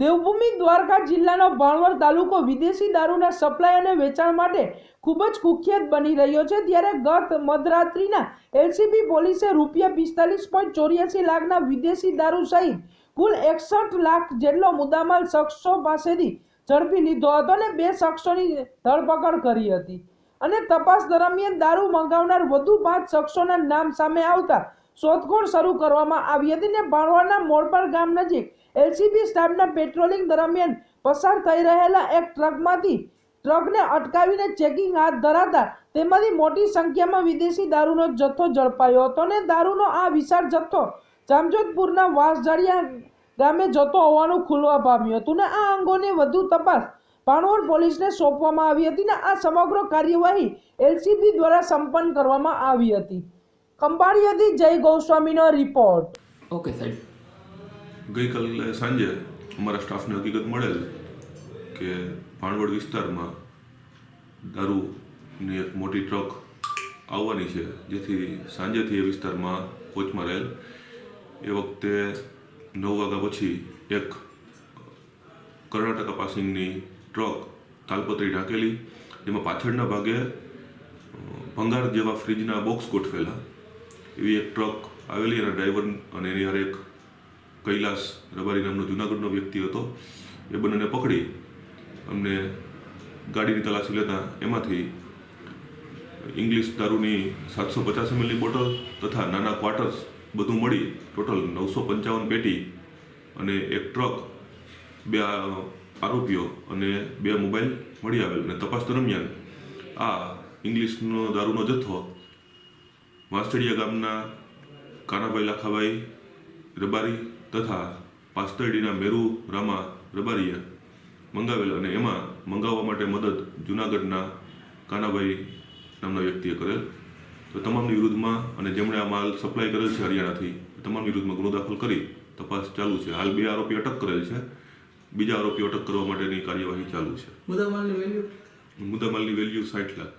દેવભૂમિ દ્વારકા જિલ્લાનો ભાણવડ તાલુકો વિદેશી દારૂના સપ્લાય અને વેચાણ માટે ખૂબ જ કુખ્યાત બની રહ્યો છે. ત્યારે ગત મધરાત્રિના એલસીબી પોલીસે રૂપિયા પિસ્તાલીસ પોઈન્ટ ચોર્યાસી લાખના વિદેશી દારૂ સહિત કુલ એકસઠ લાખ જેટલો મુદ્દામાલ શખ્સો પાસેથી ઝડપી લીધો હતો અને બે શખ્સોની ધરપકડ કરી હતી. અને તપાસ દરમિયાન દારૂ મંગાવનાર વધુ પાંચ શખ્સોના નામ સામે આવતા શોધખોળ શરૂ કરવામાં આવી હતી ને ભાણવાડના મોડપર ગામ નજીક એલસીબી સ્ટાફના પેટ્રોલિંગ દરમિયાન પસાર થઈ રહેલા એક ટ્રકમાંથી ટ્રકને અટકાવીને ચેકિંગ હાથ ધરાતા તેમાંથી મોટી સંખ્યામાં વિદેશી દારૂનો જથ્થો ઝડપાયો હતો અને દારૂનો આ વિશાળ જથ્થો જામજોધપુરના વાસજાડિયા ગામે જતો હોવાનું ખુલવા પામ્યું હતું ને આ અંગોની વધુ તપાસ ભાણવડ પોલીસને સોંપવામાં આવી હતી ને આ સમગ્ર કાર્યવાહી એલસીબી દ્વારા સંપન્ન કરવામાં આવી હતી. ખંભાળિયાથી જય ગૌસ્વામીનો રિપોર્ટ ઓકે સાહેબ. ગઈકાલે સાંજે અમારા સ્ટાફને હકીકત મળેલ કે ભાણવડ વિસ્તારમાં દારૂની એક મોટી ટ્રક આવવાની છે જેથી સાંજેથી એ વિસ્તારમાં કોચમાં રહેલ. એ વખતે નવ વાગ્યા પછી એક કર્ણાટકા પાસિંગની ટ્રક તાલપત્રી ઢાંકેલી જેમાં પાછળના ભાગે ભંગાર જેવા ફ્રીજના બોક્સ ગોઠવેલા. એવી એક ટ્રક આવેલી અને ડ્રાઈવર અને એની હારે એક કૈલાસ રબારી નામનો જુનાગઢનો વ્યક્તિ હતો. એ બંનેને પકડી અમને ગાડીની તલાશી લેતા એમાંથી ઇંગ્લિશ દારૂની સાતસો પચાસ એમએલની બોટલ તથા નાના ક્વાર્ટર્સ બધું મળી ટોટલ નવસો પંચાવન પેટી અને એક ટ્રક, બે આરોપીઓ અને બે મોબાઈલ મળી આવેલ અને તપાસ દરમિયાન આ ઇંગ્લિશનો દારૂનો જથ્થો વાંસળિયા ગામના કાનાભાઈ લાખાભાઈ રબારી તથા પાસ્તરડીના મેરુ રામા રબારીએ મંગાવેલ અને એમાં મંગાવવા માટે મદદ જુનાગઢના કાનાભાઈ નામના વ્યક્તિએ કરેલ. તો તમામની વિરુદ્ધમાં અને જેમણે આ માલ સપ્લાય કરેલ છે હરિયાણાથી તમામની વિરુદ્ધમાં ગુનો દાખલ કરી તપાસ ચાલુ છે. હાલ બે આરોપી અટક કરેલ છે. બીજા આરોપી અટક કરવા માટેની કાર્યવાહી ચાલુ છે. મુદ્દામાલની વેલ્યુ મુદ્દામાલની વેલ્યુ સાઠ લાખ.